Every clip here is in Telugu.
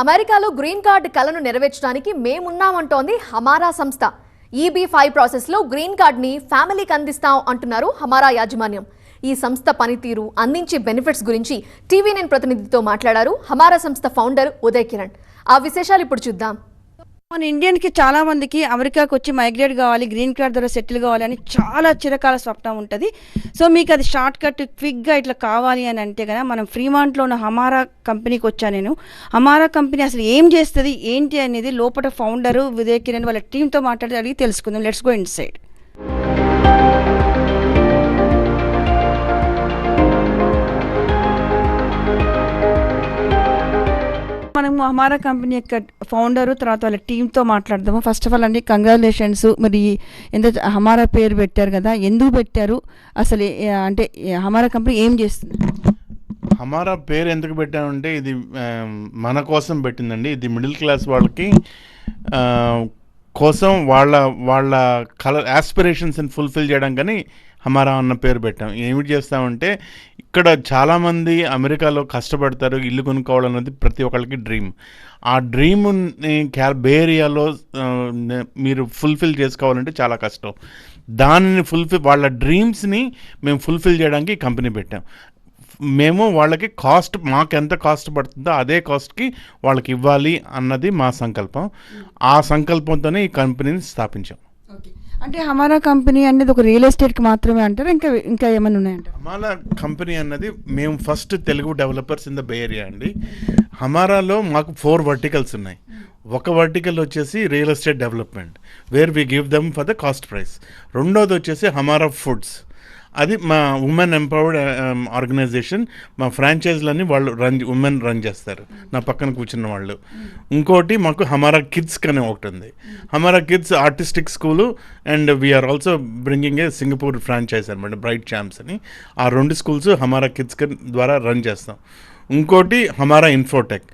అమెరికాలో గ్రీన్ కార్డ్ కలను నెరవేర్చడానికి మేమున్నామంటోంది హమారా సంస్థ. ఈబీ ఫైవ్ ప్రాసెస్లో గ్రీన్ కార్డ్ని ఫ్యామిలీకి అందిస్తాం అంటున్నారు హమారా యాజమాన్యం. ఈ సంస్థ పనితీరు అందించే బెనిఫిట్స్ గురించి టీవీ నైన్ ప్రతినిధితో మాట్లాడారు హమారా సంస్థ ఫౌండర్ ఉదయ్ కిరణ్. ఆ విశేషాలు ఇప్పుడు చూద్దాం. మన ఇండియన్కి చాలా మందికి అమెరికాకి వచ్చి మైగ్రేట్ కావాలి గ్రీన్ కార్డ్ ద్వారా సెటిల్ కావాలి అని చాలా చిరకాల స్వప్నం ఉంటుంది. సో మీకు అది షార్ట్ కట్ క్విక్గా ఇట్లా కావాలి అని అంటే కదా మనం ఫ్రీమాంట్లో ఉన్న హమారా కంపెనీకి వచ్చాను నేను. హమారా కంపెనీ అసలు ఏం చేస్తుంది ఏంటి అనేది లోపల ఫౌండరు విజయ్ కిరణ్ వాళ్ళ టీంతో మాట్లాడి అడిగి తెలుసుకుందాం. లెట్స్ గో ఇన్ సైడ్ మనము హమారా కంపెనీ యొక్క ఫౌండరు తర్వాత వాళ్ళ టీంతో మాట్లాడదాము. ఫస్ట్ ఆఫ్ ఆల్ అండి కంగ్రాచులేషన్స్ మరి ఎంత హమారా పేరు పెట్టారు కదా ఎందుకు పెట్టారు? అసలు అంటే హమారా కంపెనీ ఏం చేస్తుంది? హమారా పేరు ఎందుకు పెట్టామంటే ఇది మన కోసం పెట్టిందండి. ఇది మిడిల్ క్లాస్ వాళ్ళకి కోసం వాళ్ళ వాళ్ళ కలర్ యాస్పిరేషన్స్ని ఫుల్ఫిల్ చేయడం కానీ హమారా అన్న పేరు పెట్టాం. ఏమిటి చేస్తామంటే ఇక్కడ చాలామంది అమెరికాలో కష్టపడతారు ఇల్లు కొనుక్కోవాలన్నది ప్రతి ఒక్కరికి డ్రీమ్. ఆ డ్రీమ్ని క్యా బే ఏరియాలో మీరు ఫుల్ఫిల్ చేసుకోవాలంటే చాలా కష్టం. దానిని ఫుల్ఫిల్ వాళ్ళ డ్రీమ్స్ని మేము ఫుల్ఫిల్ చేయడానికి కంపెనీ పెట్టాం. మేము వాళ్ళకి కాస్ట్ మాకు ఎంత కాస్ట్ పడుతుందో అదే కాస్ట్కి వాళ్ళకి ఇవ్వాలి అన్నది మా సంకల్పం. ఆ సంకల్పంతోనే ఈ కంపెనీని స్థాపించాం. అంటే హమారా కంపెనీ అనేది ఒక రియల్ ఎస్టేట్కి మాత్రమే అంటారు? ఇంకా ఇంకా ఏమైనా ఉన్నాయంటారు? హమారా కంపెనీ అన్నది మేము first Telugu developers in the bay area అండి. హమారాలో మాకు ఫోర్ వర్టికల్స్ ఉన్నాయి. ఒక వర్టికల్ వచ్చేసి real estate development where we give them for the cost price. రెండోది వచ్చేసి హమారా ఫుడ్స్. అది మా ఉమెన్ ఎంపవర్డ్ um, ఆర్గనైజేషన్ మా ఫ్రాంచైజ్లన్నీ వాళ్ళు రన్ ఉమెన్ రన్ చేస్తారు. నా పక్కన కూర్చున్న వాళ్ళు. ఇంకోటి మాకు హమారా కిడ్స్ కనే ఒకటి ఉంది Hamara kids artistic school and we're also bringing a Singapore franchise అనమాట బ్రైట్ ఛాంప్స్ అని. ఆ రెండు స్కూల్స్ హమారా కిడ్స్ ద్వారా రన్ చేస్తాం. ఇంకోటి హమారా ఇన్ఫోటెక్.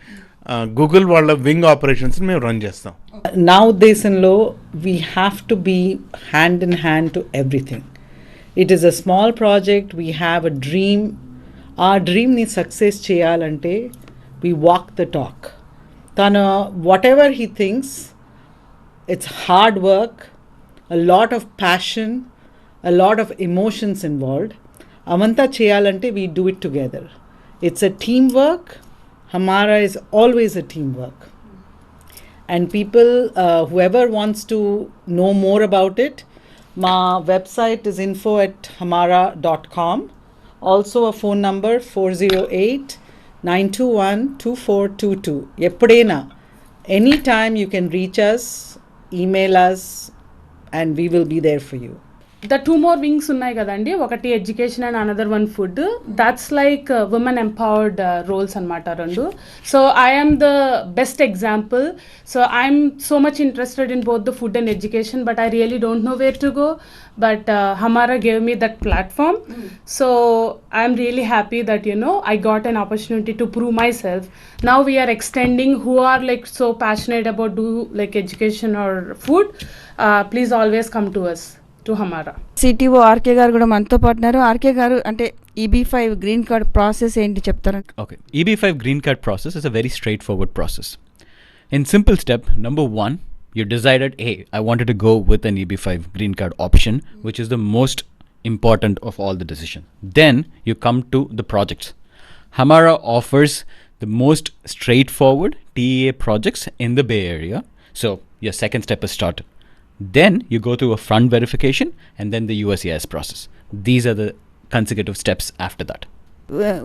గూగుల్ వాళ్ళ వింగ్ ఆపరేషన్స్ మేము రన్ చేస్తాం. నా ఉద్దేశంలో we have to be hand in hand to everything It is a small project we have a dream ఆ డ్రీమ్ని సక్సెస్ చేయాలంటే వీ వాక్ ద టాక్ తను whatever he things it's hard work, a lot of passion, a lot of emotions involved. Amanta cheyalante, we do it together. It's a teamwork. Hamara is always a teamwork. And people, uh, whoever wants to know more about it, my website is info at hamara.com. Also, a phone number 408 921 2422. Any Anytime you can reach us, email us, and we will be there for you. The two more wings ఉన్నాయి కదండి ఒకటి education and another one food that's like women empowered roles అనమాట రెండు so I'm the best example so I'm so much interested in both the food and education but I really don't know where to go but Hamara gave me that platform so I'm really happy that you know I got an opportunity to prove myself now we're extending who are like so passionate about do like education or food please always come to us to Hamara CTO RK గారు కూడా మనతో పాటున్నారు ఆర్కే గారు అంటే EB five green card process ఏంటి చెప్తారా Okay. EB5 green card process is a very straightforward process. In simple step, number one, you decided, hey, I wanted to go with an EB5 green card option, which is the most important of all the decision. Then you come to the projects. Hamara offers the most straightforward TEA projects in the Bay Area. So your second step is started. Then you go through a front verification and then the USCIS process. These are the consecutive steps after that.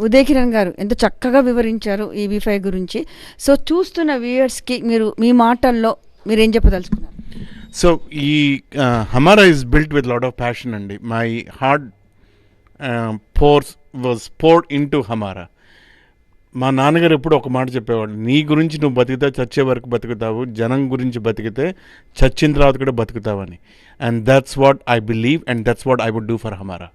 Uday Kiran గారు ఎంత చక్కగా వివరించారు ఈబీ ఫైవ్ గురించి సో చూస్తున్న వ్యూయర్స్కి మీరు మీ మాటల్లో మీరు ఏం చెప్పదలుచుకున్నారు సో ఈ Hamara is built with lot of passion అండి my heart pours was poured into Hamara మా నాన్నగారు ఎప్పుడు ఒక మాట చెప్పేవాడు నీ గురించి నువ్వు బతికితే చచ్చే వరకు బతుకుతావు జనం గురించి బతికితే చచ్చిన తర్వాత కూడా బతుకుతావని. And that's what I believe and that's what I would do for Hamara